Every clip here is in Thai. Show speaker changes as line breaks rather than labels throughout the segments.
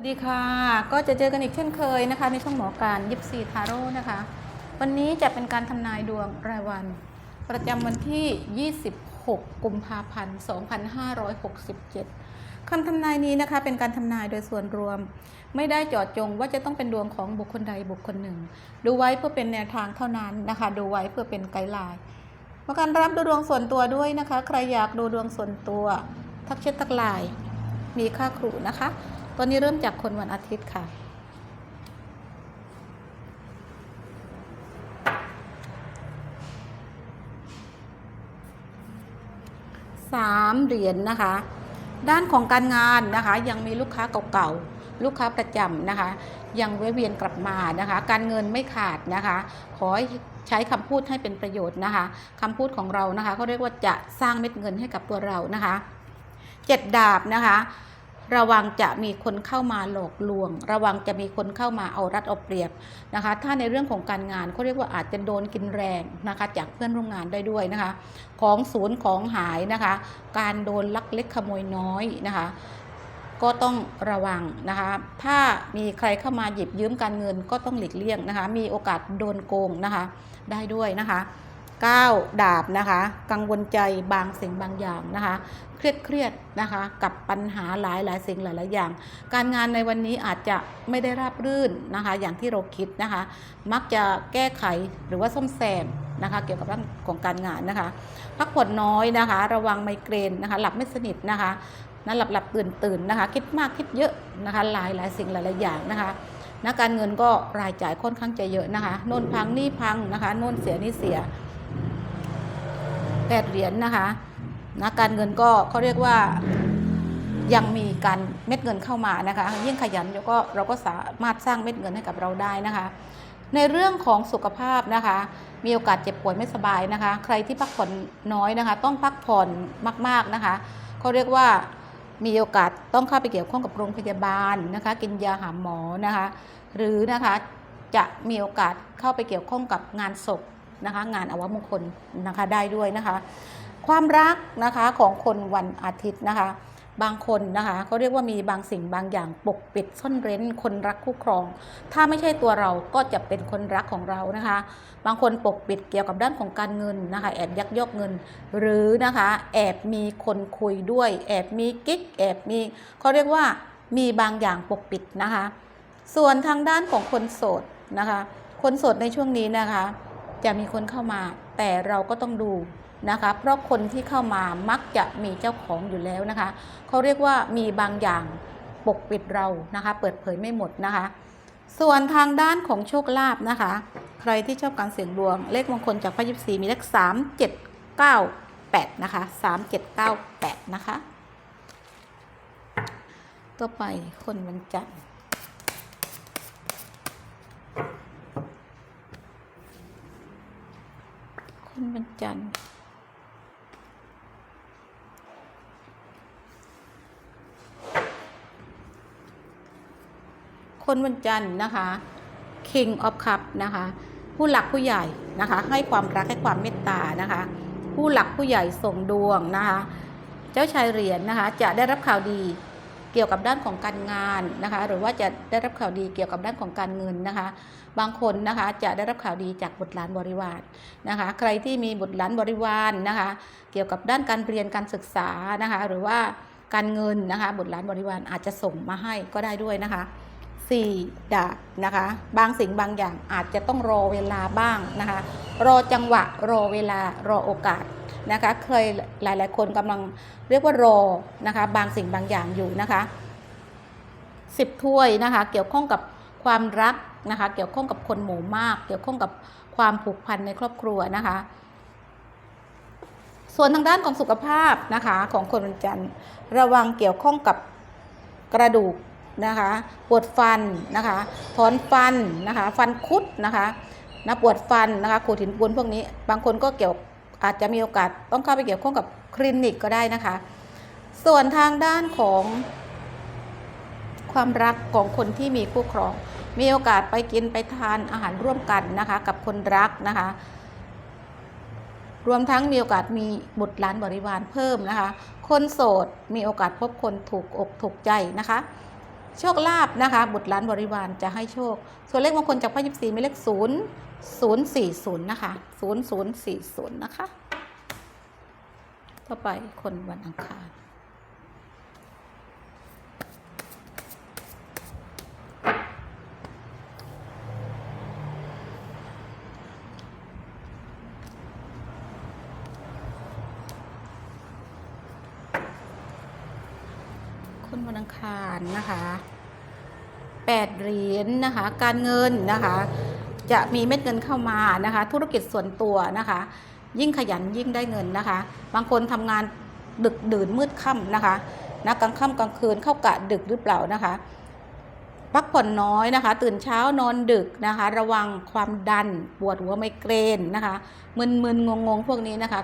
สวัสดีค่ะ ก็จะเจอกันอีกเช่นเคยนะคะในช่องหมอการยิปซีทาโร่นะคะ วันนี้จะเป็นการทำนายดวงรายวัน ประจำวันที่ 26 กุมภาพันธ์ 2567คำทำนายนี้นะคะเป็นการทำนายโดยส่วนรวม ไม่ได้เจาะจงว่าจะต้องเป็นดวงของบุคคลใดบุคคลหนึ่ง ดูไว้เพื่อเป็นแนวทางเท่านั้นนะคะ ดูไว้เพื่อเป็นไกด์ไลน์มาการรับดูดวงส่วนตัวด้วยนะคะ ใครอยากดูดวงส่วนตัว ทักเช็ดทักไลน์มีค่าครูนะคะ ตอนนี้เริ่มจากคนวันอาทิตย์ค่ะ สามเหรียญนะคะ ด้านของการงานนะคะ ยังมีลูกค้าเก่าๆ ลูกค้าประจำนะคะ ยังแวะเวียนกลับมานะคะ การเงินไม่ขาดนะคะ ขอใช้คำพูดให้เป็นประโยชน์นะคะคำพูดของเรานะคะเขาเรียกว่าจะสร้างเม็ดเงินให้กับตัวเรานะคะเจ็ดดาบนะคะ ระวังจะมีคนเข้ามาหลอกลวง ระวังจะมีคนเข้ามาเอารัดเอาเปรียบนะคะ ถ้าในเรื่องของการงานเขาเรียกว่าอาจจะโดนกินแรงนะคะจากเพื่อนร่วมงานได้ด้วยนะคะ ของศูนย์ของหายนะคะ การโดนลักเล็กขโมยน้อยนะคะก็ต้องระวังนะคะ ถ้ามีใครเข้ามาหยิบยืมการเงินก็ต้องหลีกเลี่ยงนะคะ มีโอกาสโดนโกงนะคะ ได้ด้วยนะคะ 9 ดาบนะคะ กังวลใจบางสิ่งบางอย่างนะคะ เครียดเครียดๆนะคะกับปัญหาหลายหลายสิ่งหลายหลายอย่าง การงานในวันนี้อาจจะไม่ได้ราบรื่นนะคะ อย่างที่เราคิดนะคะ มักจะแก้ไขหรือว่าซ่อมแซมนะคะ เกี่ยวกับเรื่องของการงานนะคะ พักผ่อนน้อยนะคะ ระวังไมเกรนนะคะ หลับไม่สนิทนะคะนะหลับหลับตื่นตื่นนะคะ คิดมากคิดเยอะนะคะ หลายหลายสิ่งหลายหลายอย่างนะคะนะการเงินก็รายจ่ายค่อนข้างจะเยอะนะคะ โน่นพังนี่พังนะคะ โน่นเสียนี่เสีย แปดเหรียญนะคะนะการเงินก็เขาเรียกว่ายังมีการเม็ดเงินเข้ามานะคะ ยิ่งขยันเราก็เราก็สามารถสร้างเม็ดเงินให้กับเราได้นะคะ ในเรื่องของสุขภาพนะคะ มีโอกาสเจ็บป่วยไม่สบายนะคะ ใครที่พักผ่อนน้อยนะคะ ต้องพักผ่อนมากๆนะคะเขาเรียกว่ามีโอกาสต้องเข้าไปเกี่ยวข้องกับโรงพยาบาลนะคะ กินยาหาหมอนะคะ หรือนะคะจะมีโอกาสเข้าไปเกี่ยวข้องกับงานศพ นะคะ งานอวมงคลนะคะได้ด้วยนะคะ ความรักนะคะของคนวันอาทิตย์นะคะ บางคนนะคะเขาเรียกว่ามีบางสิ่งบางอย่างปกปิดซ่อนเร้น คนรักคู่ครอง ถ้าไม่ใช่ตัวเราก็จะเป็นคนรักของเรานะคะ บางคนปกปิดเกี่ยวกับด้านของการเงินนะคะ แอบยักยอกเงิน หรือนะคะแอบมีคนคุยด้วย แอบมีกิ๊กแอบมีเขาเรียกว่ามีบางอย่างปกปิดนะคะ ส่วนทางด้านของคนโสดนะคะ คนโสดในช่วงนี้นะคะ จะมีคนเข้ามา แต่เราก็ต้องดูนะคะ เพราะคนที่เข้ามามักจะมีเจ้าของอยู่แล้วนะคะเขาเรียกว่ามีบางอย่างปกปิดเรานะคะ เปิดเผยไม่หมดนะคะ ส่วนทางด้านของโชคลาภนะคะ ใครที่ชอบการเสี่ยงดวง เลขมงคลจากพระยิปซีมีเลข3 7 9 8นะคะ3 7 9 8นะคะ ต่อไปคนวันจันทร์ วันจันทร์คนวันจันทร์นะคะ King of Cup นะคะ ผู้หลักผู้ใหญ่นะคะ ให้ความรักให้ความเมตตานะคะ ผู้หลักผู้ใหญ่ส่งดวงนะคะ เจ้าชายเหรียญนะคะ จะได้รับข่าวดี เกี่ยวกับด้านของการงานนะคะ หรือว่าจะได้รับข่าวดีเกี่ยวกับด้านของการเงินนะคะ บางคนนะคะจะได้รับข่าวดีจากบุตรหลานบริวารนะคะ ใครที่มีบุตรหลานบริวารนะคะ เกี่ยวกับด้านการเรียนการศึกษานะคะ หรือว่าการเงินนะคะ บุตรหลานบริวารอาจจะส่งมาให้ก็ได้ด้วยนะคะสี่ดาบนะคะ บางสิ่งบางอย่างอาจจะต้องรอเวลาบ้างนะคะ รอจังหวะรอเวลารอโอกาส นะคะเคยหลายๆ คนกำลังเรียกว่ารอนะคะบางสิ่งบางอย่างอยู่นะคะสิบถ้วยนะคะเกี่ยวข้องกับความรักนะคะเกี่ยวข้องกับคนหมู่มาก เกี่ยวข้องกับความผูกพันในครอบครัวนะคะส่วนทางด้านของสุขภาพนะคะของคนวันจันทร์ระวังเกี่ยวข้องกับกระดูกนะคะปวดฟันนะคะถอนฟันนะคะฟันคุดนะคะนะปวดฟันนะคะขูดหินปูนพวกนี้ บางคนก็เกี่ยว อาจจะมีโอกาสต้องเข้าไปเกี่ยวข้องกับคลินิกก็ได้นะคะ ส่วนทางด้านของความรักของคนที่มีคู่ครอง มีโอกาสไปกินไปทานอาหารร่วมกันนะคะ กับคนรักนะคะ รวมทั้งมีโอกาสมีบุตรหลานบริวารเพิ่มนะคะ คนโสดมีโอกาสพบคนถูกอกถูกใจนะคะ โชคลาภนะคะ บุตรหลานบริวารจะให้โชค ส่วนเลขมงคลจากไพ่ยิปซีมีเลขศูนย์ ศูนย์สี่ศูนย์นะคะศูนย์ศูนย์สี่ศูนย์นะคะ ต่อไปคนวันอังคารคนวันอังคารนะคะแปดเหรียญนะคะ การเงินนะคะ จะมีเม็ดเงินเข้ามานะคะ ธุรกิจส่วนตัวนะคะ ยิ่งขยันยิ่งได้เงินนะคะ บางคนทำงานดึกดื่นมืดค่ำนะคะนะกลางค่ำกลางคืนเข้ากะดึกหรือเปล่านะคะพักผ่อนน้อยนะคะ ตื่นเช้านอนดึกนะคะ ระวังความดันปวดหัวไมเกรนนะคะมึนๆงงๆพวกนี้นะคะ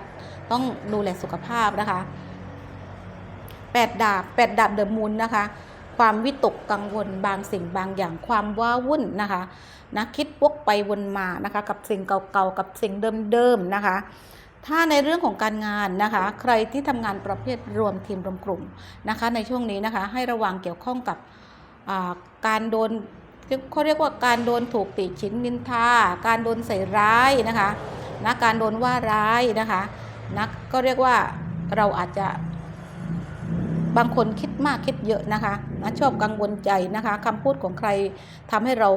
ต้องดูแลสุขภาพนะคะแปดดาบแปดดาบเดอะมูลนะคะ ความวิตกกังวลบางสิ่งบางอย่างความว้าวุ่นนะคะนะคิดวกไปวนมานะคะกับสิ่งเก่าๆกับสิ่งเดิมๆนะคะ ถ้าในเรื่องของการงานนะคะ ใครที่ทำงานประเภทรวมทีมรวมกลุ่มนะคะ ในช่วงนี้นะคะให้ระวังเกี่ยวข้องกับการโดนเขาเรียกว่าการโดนถูกติฉินนินทา การโดนใส่ร้ายนะคะนะการโดนว่าร้ายนะคะนะก็เรียกว่าเราอาจจะ บางคนคิดมากคิดเยอะนะคะนะชอบกังวลใจนะคะคำพูดของใครทำให้เรา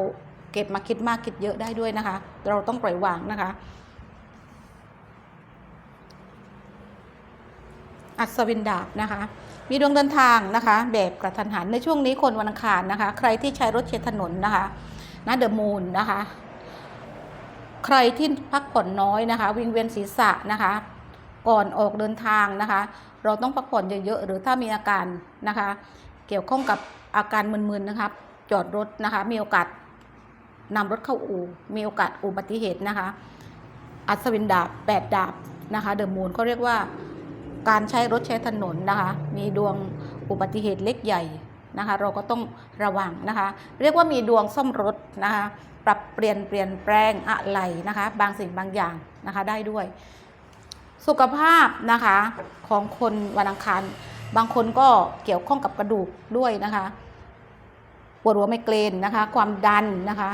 เก็บมาคิดมากคิดเยอะได้ด้วยนะคะ เราต้องปล่อยวางนะคะอัศวินดาบนะคะ มีดวงเดินทางนะคะ แบบกระทันหันในช่วงนี้คนวันอังคารนะคะ ใครที่ใช้รถใช้ถนนนะคะนะเดอะมูนนะคะ ใครที่พักผ่อนน้อยนะคะ วิงเวียนศีรษะนะคะ ก่อนออกเดินทางนะคะ เราต้องพักผ่อนเยอะๆ หรือถ้ามีอาการนะคะ เกี่ยวข้องกับอาการมึนๆนะคะจอดรถนะคะ มีโอกาสนำรถเข้าอู่ มีโอกาสอุบัติเหตุนะคะ อัศวินดาบแปดดาบนะคะเดอะมูนเขาเรียกว่าการใช้รถใช้ถนนนะคะ มีดวงอุบัติเหตุเล็กใหญ่นะคะ เราก็ต้องระวังนะคะ เรียกว่ามีดวงซ่อมรถนะคะ ปรับเปลี่ยนเปลี่ยนแปลงอะไรนะคะ บางสิ่งบางอย่างนะคะได้ด้วย สุขภาพนะคะของคนวันอังคาร บางคนก็เกี่ยวข้องกับกระดูกด้วยนะคะปวดหัวไมเกรนนะคะ ความดันนะคะ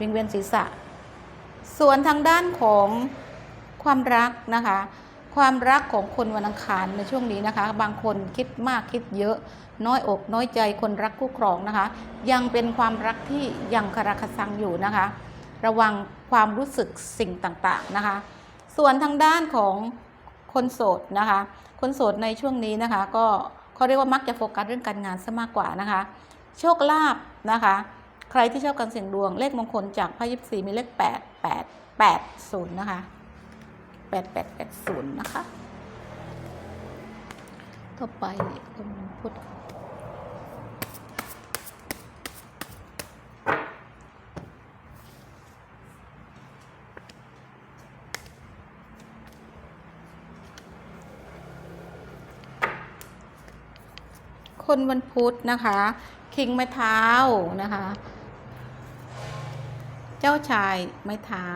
วิงเวียนศีรษะ ส่วนทางด้านของความรักนะคะ ความรักของคนวันอังคารในช่วงนี้นะคะ บางคนคิดมากคิดเยอะ น้อยอกน้อยใจคนรักคู่ครองนะคะ ยังเป็นความรักที่ยังคาราคาซังอยู่นะคะ ระวังความรู้สึกสิ่งต่างๆนะคะ ส่วนทางด้านของ คนโสดนะคะ คนโสดในช่วงนี้นะคะ ก็เขาเรียกว่ามักจะโฟกัสเรื่องการงานซะมากกว่านะคะ โชคลาภนะคะ ใครที่ชอบการเสี่ยงดวงเลขมงคลจากไพ่ยิปซีมีเลข8 8 8 0นะคะ8 8 8 0นะคะ ต่อไปคุณพุทธ คนวันพุธนะคะ คิงไม้เท้านะคะ เจ้าชายไม้เท้า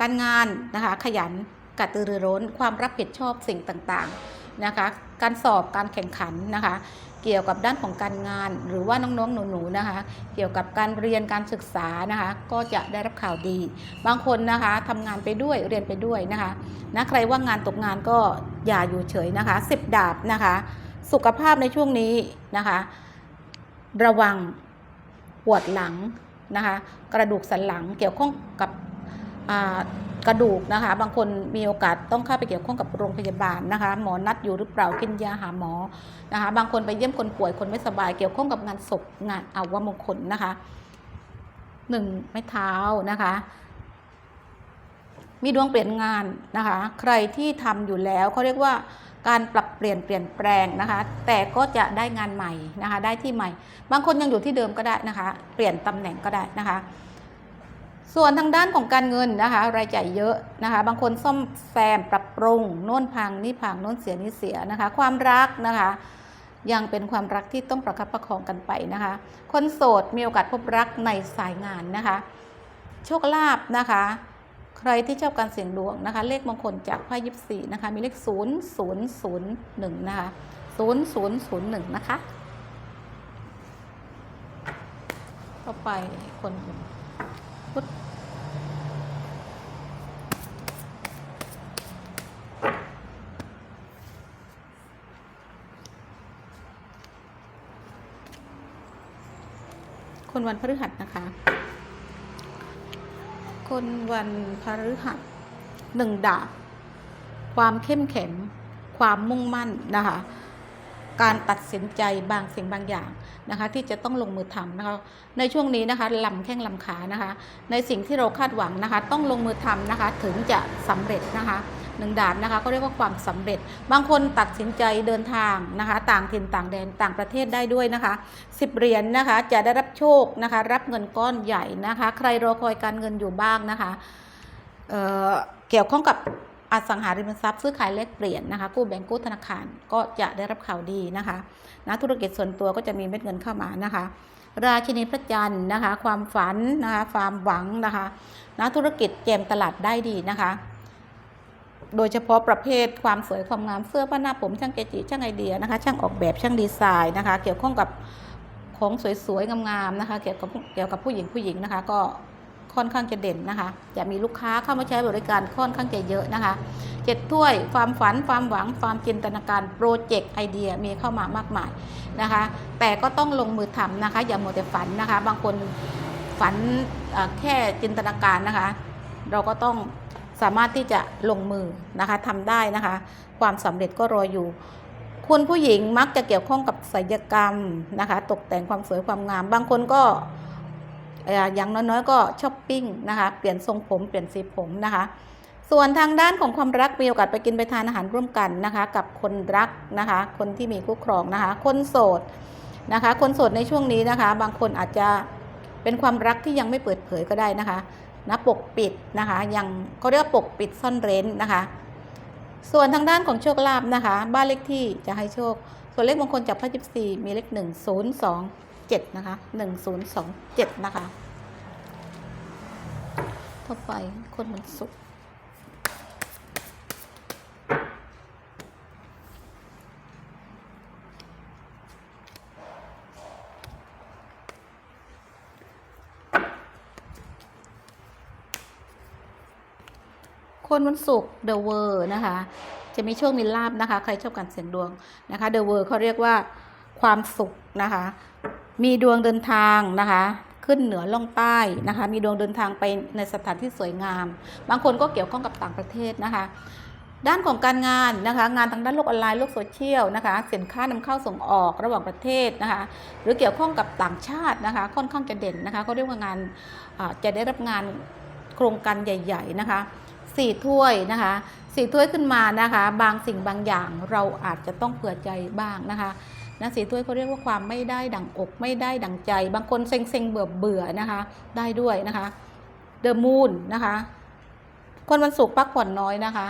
การงานนะคะ ขยันกระตือรือร้น ความรับผิดชอบสิ่งต่างๆนะคะ การสอบการแข่งขันนะคะ เกี่ยวกับด้านของการงาน หรือว่าน้องๆหนูๆนะคะ เกี่ยวกับการเรียนการศึกษานะคะ ก็จะได้รับข่าวดี บางคนนะคะทำงานไปด้วยเรียนไปด้วยนะคะนะใครว่างงานตกงานก็อย่าอยู่เฉยนะคะสิบดาบนะคะ สุขภาพในช่วงนี้นะคะ ระวังปวดหลังนะคะ กระดูกสันหลังเกี่ยวข้องกับกระดูกนะคะ บางคนมีโอกาสต้องเข้าไปเกี่ยวข้องกับโรงพยาบาลนะคะ หมอนัดอยู่หรือเปล่ากินยาหาหมอนะคะ บางคนไปเยี่ยมคนป่วยคนไม่สบาย เกี่ยวข้องกับงานศพงานอาวมงคลนะคะหนึ่งไม้เท้านะคะ มีดวงเปลี่ยนงานนะคะ ใครที่ทำอยู่แล้วเขาเรียกว่า การปรับเปลี่ยนเปลี่ยนแปลงนะคะ แต่ก็จะได้งานใหม่นะคะ ได้ที่ใหม่ บางคนยังอยู่ที่เดิมก็ได้นะคะ เปลี่ยนตำแหน่งก็ได้นะคะ ส่วนทางด้านของการเงินนะคะ รายจ่ายเยอะนะคะ บางคนซ่อมแซมปรับปรุงโน่นพังนี่พังโน่นเสียนี่เสียนะคะ ความรักนะคะยังเป็นความรักที่ต้องประคับประคองกันไปนะคะ คนโสดมีโอกาสพบรักในสายงานนะคะ โชคลาภนะคะ ใครที่ชอบการเสี่ยงดวงนะคะ เลขมงคลจากไพ่ยิปซีนะคะ มีเลข 0 0 0 1 นะคะ 0 0 0 1 นะคะ ต่อไปคนพุทธคนวันพฤหัสนะคะ คนวันพฤหัสหนึ่งดาบ ความเข้มแข็ง ความมุ่งมั่นนะคะ การตัดสินใจบางสิ่งบางอย่างนะคะ ที่จะต้องลงมือทำนะคะ ในช่วงนี้นะคะลำแข้งลำขานะคะ ในสิ่งที่เราคาดหวังนะคะ ต้องลงมือทำนะคะ ถึงจะสำเร็จนะคะ หนึ่งดาบนะคะก็เรียกว่าความสำเร็จ บางคนตัดสินใจเดินทางนะคะต่างถิ่นต่างแดนต่างประเทศได้ด้วยนะคะสิบเหรียญนะคะจะได้รับโชคนะคะรับเงินก้อนใหญ่นะคะ ใครรอคอยการเงินอยู่บ้างนะคะเเกี่ยวข้องกับอสังหาริมทรัพย์ซื้อขายแลกเปลี่ยนนะคะกู้แบงก์กู้ธนาคารก็จะได้รับข่าวดีนะคะนะธุรกิจส่วนตัวก็จะมีเม็ดเงินเข้ามานะคะ ราชินีพระจันทร์นะคะ ความฝันนะคะความหวังนะคะนะธุรกิจเจมตลาดได้ดีนะคะ โดยเฉพาะประเภทความสวยความงามเสื้อผ้าหน้าผมช่างเกจิช่างไอเดียนะคะ ช่างออกแบบช่างดีไซน์นะคะ เกี่ยวข้องกับของสวยๆงามๆนะคะ เกี่ยวกับเกี่ยวกับผู้หญิงผู้หญิงนะคะ ก็ค่อนข้างจะเด่นนะคะ จะมีลูกค้าเข้ามาใช้บริการค่อนข้างจะเยอะนะคะเจ็ดถ้วยความฝันความหวังความจินตนาการโปรเจกต์ไอเดียมีเข้ามามากมายนะคะ แต่ก็ต้องลงมือทำนะคะ อย่ามัวแต่ฝันนะคะ บางคนฝันแค่จินตนาการนะคะ เราก็ต้อง สามารถที่จะลงมือนะคะทำได้นะคะ ความสำเร็จก็รออยู่คุณผู้หญิงมักจะเกี่ยวข้องกับศิลปกรรมนะคะ ตกแต่งความสวยความงาม บางคนก็อย่างน้อยๆก็ช้อปปิ้งนะคะ เปลี่ยนทรงผมเปลี่ยนสีผมนะคะ ส่วนทางด้านของความรักมีโอกาสไปกินไปทานอาหารร่วมกันนะคะ กับคนรักนะคะ คนที่มีคู่ครองนะคะ คนโสดนะคะ คนโสดในช่วงนี้นะคะ บางคนอาจจะเป็นความรักที่ยังไม่เปิดเผยก็ได้นะคะ นะปกปิดนะคะยังเขาเรียกว่าปกปิดซ่อนเร้นนะคะ ส่วนทางด้านของโชคลาภนะคะ บ้านเลขที่จะให้โชค ส่วนเลขมงคลจากพระจิบซีมีเลขหนึ่งศูนย์สองเจ็ดนะคะหนึ่งศูนย์สองเจ็ดนะคะ ต่อไปคนมันสุข คนวันศุกร์เดอะเวอร์นะคะ จะมีโชคมีลาบนะคะ ใครชอบการเสี่ยงดวงนะคะเดอะเวอร์เขาเรียกว่าความสุขนะคะ มีดวงเดินทางนะคะขึ้นเหนือล่องใต้นะคะ มีดวงเดินทางไปในสถานที่สวยงาม บางคนก็เกี่ยวข้องกับต่างประเทศนะคะ ด้านของการงานนะคะ งานทางด้านโลกออนไลน์โลกโซเชียลนะคะ สินค้านำเข้าส่งออกระหว่างประเทศนะคะ หรือเกี่ยวข้องกับต่างชาตินะคะ ค่อนข้างจะเด่นนะคะเขาเรียกว่างานจะได้รับงานโครงการใหญ่ ๆ นะคะ สี่ถ้วยนะคะสี่ถ้วยขึ้นมานะคะ บางสิ่งบางอย่างเราอาจจะต้องเผื่อใจบ้างนะคะนะสี่ถ้วยเขาเรียกว่าความไม่ได้ดังอกไม่ได้ดังใจ บางคนเซ็งเซ็งเบื่อเบื่อนะคะ ได้ด้วยนะคะเดอะมูนนะคะ คนวันศุกร์พักผ่อนน้อยนะคะ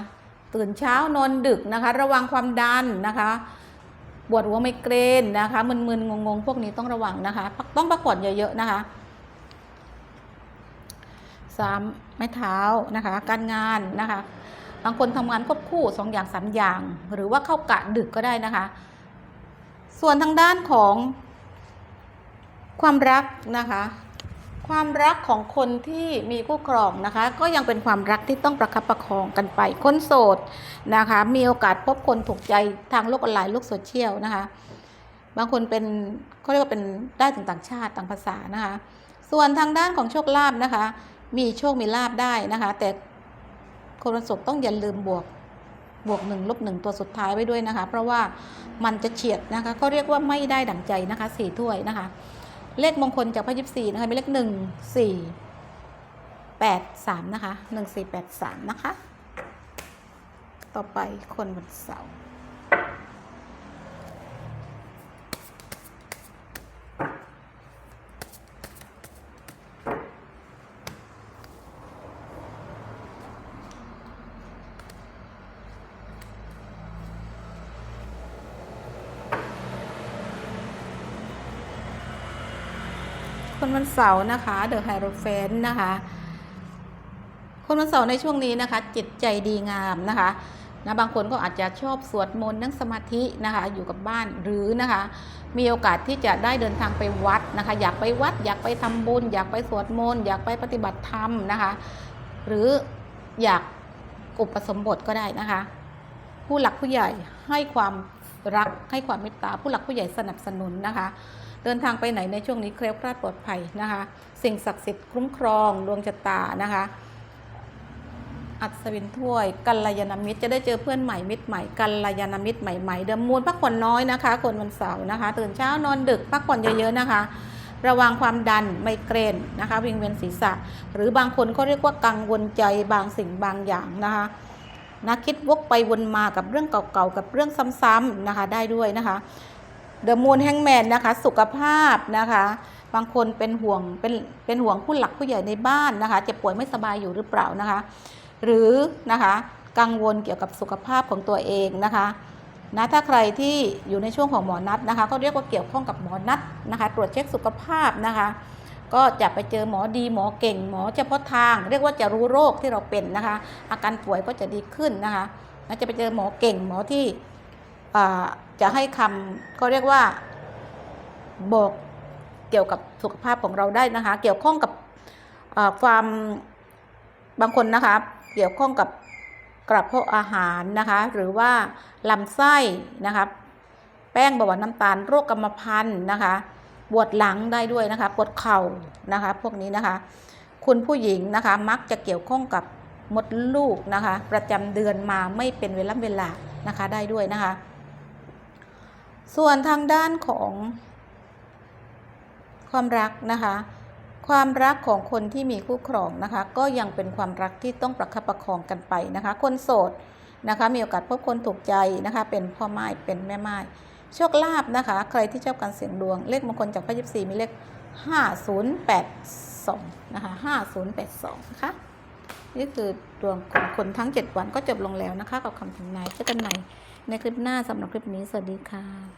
ตื่นเช้านอนดึกนะคะ ระวังความดันนะคะปวดหัวไมเกรนนะคะมึนๆงงๆ พวกนี้ต้องระวังนะคะ ต้องพักผ่อนเยอะๆนะคะ สามไม้เท้านะคะ การงานนะคะ บางคนทำงานควบคู่สองอย่างสามอย่าง หรือว่าเข้ากะดึกก็ได้นะคะ ส่วนทางด้านของ ความรักนะคะ ความรักของคนที่มีคู่ครองนะคะ ก็ยังเป็นความรักที่ต้องประคับประคองกันไป คนโสดนะคะ มีโอกาสพบคนถูกใจทางโลกออนไลน์โลกโซเชียลนะคะ บางคนเป็นเขาเรียกว่าเป็นได้ถึงต่างชาติต่างภาษานะคะส่วนทางด้านของโชคลาภนะคะ มีโชคมีลาบได้นะคะ แต่คนวันศุกร์ต้องอย่าลืมบวกบวกหนึ่งลบหนึ่งตัวสุดท้ายไว้ด้วยนะคะ เพราะว่ามันจะเฉียดนะคะก็เรียกว่าไม่ได้ดั่งใจนะคะสี่ถ้วยนะคะ เลขมงคลจากพระยิบสี่นะคะเป็นเลขหนึ่งสี่แปดสามนะคะหนึ่งสี่แปดสามนะคะ ต่อไปคนวันเสาร์ วันเสาร์นะคะเดอะไฮโรเฟนนะคะ คนวันเสาร์ในช่วงนี้นะคะ จิตใจดีงามนะคะนะบางคนก็อาจจะชอบสวดมนต์นั่งสมาธินะคะ อยู่กับบ้านหรือนะคะ มีโอกาสที่จะได้เดินทางไปวัดนะคะ อยากไปวัด อยากไปทำบุญ อยากไปสวดมนต์อยากไปปฏิบัติธรรมนะคะ หรืออยากอุปสมบทก็ได้นะคะ ผู้หลักผู้ใหญ่ให้ความรักให้ความเมตตาผู้หลักผู้ใหญ่สนับสนุนนะคะ เดินทางไปไหนในช่วงนี้เคลียวคลาดปลอดภัยนะคะ สิ่งศักดิ์สิทธิ์คุ้มครองดวงชะตานะคะ อัศวินถ้วย กัลยาณมิตรจะได้เจอเพื่อนใหม่มิตรใหม่กัลยาณมิตรใหม่ๆเดิมมูลพักผ่อนน้อยนะคะ คนวันเสาร์นะคะ ตื่นเช้านอนดึกพักผ่อนเยอะๆนะคะระวังความดันไมเกรนนะคะวิงเวียนศีรษะ หรือบางคนเขาเรียกว่ากังวลใจบางสิ่งบางอย่างนะคะนะคิดวกไปวนมากับเรื่องเก่าๆกับเรื่องซ้ำๆนะคะได้ด้วยนะคะ เดอะมูนแฮงแมนนะคะ สุขภาพนะคะ บางคนเป็นห่วงเป็นเป็นห่วงผู้หลักผู้ใหญ่ในบ้านนะคะเจ็บป่วยไม่สบายอยู่หรือเปล่านะคะ หรือนะคะกังวลเกี่ยวกับสุขภาพของตัวเองนะคะนะถ้าใครที่อยู่ในช่วงของหมอนัดนะคะ ก็เรียกว่าเกี่ยวข้องกับหมอนัดนะคะ ตรวจเช็คสุขภาพนะคะ ก็จะไปเจอหมอดีหมอเก่ง หมอเฉพาะทาง เรียกว่าจะรู้โรคที่เราเป็นนะคะ อาการป่วยก็จะดีขึ้นนะคะและจะไปเจอหมอเก่งหมอที่ จะให้คำก็เรียกว่าบอกเกี่ยวกับสุขภาพของเราได้นะคะ เกี่ยวข้องกับความบางคนนะคะ เกี่ยวข้องกับกระเพาะอาหารนะคะ หรือว่าลำไส้นะคะแป้งเบาหวานน้ำตาลโรคกรรมพันธุ์นะคะปวดหลังได้ด้วยนะคะปวดเข่านะคะ พวกนี้นะคะ คุณผู้หญิงนะคะมักจะเกี่ยวข้องกับมดลูกนะคะ ประจำเดือนมาไม่เป็นเวลาเวลานะคะได้ด้วยนะคะ ส่วนทางด้านของความรักนะคะ ความรักของคนที่มีคู่ครองนะคะ ก็ยังเป็นความรักที่ต้องประคับประคองกันไปนะคะ คนโสดนะคะ มีโอกาสพบคนถูกใจนะคะ เป็นพ่อไม้เป็นแม่ไม้โชคลาภนะคะ ใครที่ชอบการเสี่ยงดวง เลขมงคลจากพระยิบสี่มีเลข5082นะคะ5082นะคะนี่คือดวงของคนทั้ง7วันก็จบลงแล้วนะคะ กับคำทำนายเจอกันใหม่ ในคลิปหน้าสำหรับคลิปนี้ สวัสดีค่ะ